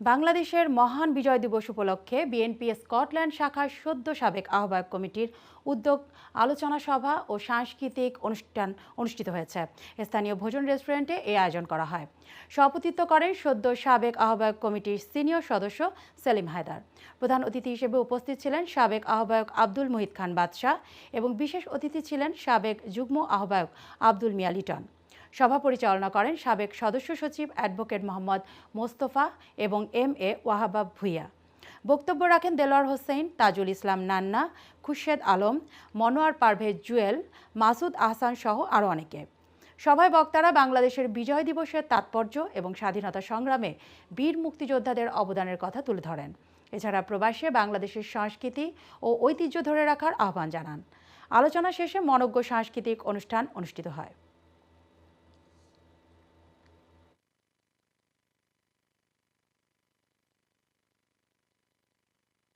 বাংলাদেশের মহান বিজয় দিবস উপলক্ষে বিএনপি স্কটল্যান্ড শাখার সদ্য সাবেক আহ্বায়ক কমিটির উদ্যোগ আলোচনা সভা ও সাংস্কৃতিক অনুষ্ঠান অনুষ্ঠিত হয়েছে। স্থানীয় ভোজন রেস্টুরেন্টে এই আয়োজন করা হয়। সভাপতিত্ব করেন সদ্য সাবেক আহ্বায়ক কমিটির সিনিয়র সদস্য সেলিম হায়দার। প্রধান অতিথি হিসেবে উপস্থিত ছিলেন সাবেক আহ্বায়ক আব্দুল মুহিত খান বাদশাহ এবং বিশেষ অতিথি ছিলেন সাবেক যুগ্ম আহ্বায়ক আব্দুল মিয়া লিটন। সভা পরিচালনা করেন সাবেক সদস্য সচিব অ্যাডভোকেট মোহাম্মদ মোস্তফা এবং এম এ ওয়াহাবাব ভুইয়া। বক্তব্য রাখেন দেলোয়ার হোসেন, তাজুল ইসলাম নান্না, খুরশেদ আলম, মনোয়ার পারভেজ জুয়েল, মাসুদ আহসান সহ আরও অনেকে। সভায় বক্তারা বাংলাদেশের বিজয় দিবসের তাৎপর্য এবং স্বাধীনতা সংগ্রামে বীর মুক্তিযোদ্ধাদের অবদানের কথা তুলে ধরেন। এছাড়া প্রবাসে বাংলাদেশের সংস্কৃতি ও ঐতিহ্য ধরে রাখার আহ্বান জানান। আলোচনা শেষে মনজ্ঞ সাংস্কৃতিক অনুষ্ঠান অনুষ্ঠিত হয়।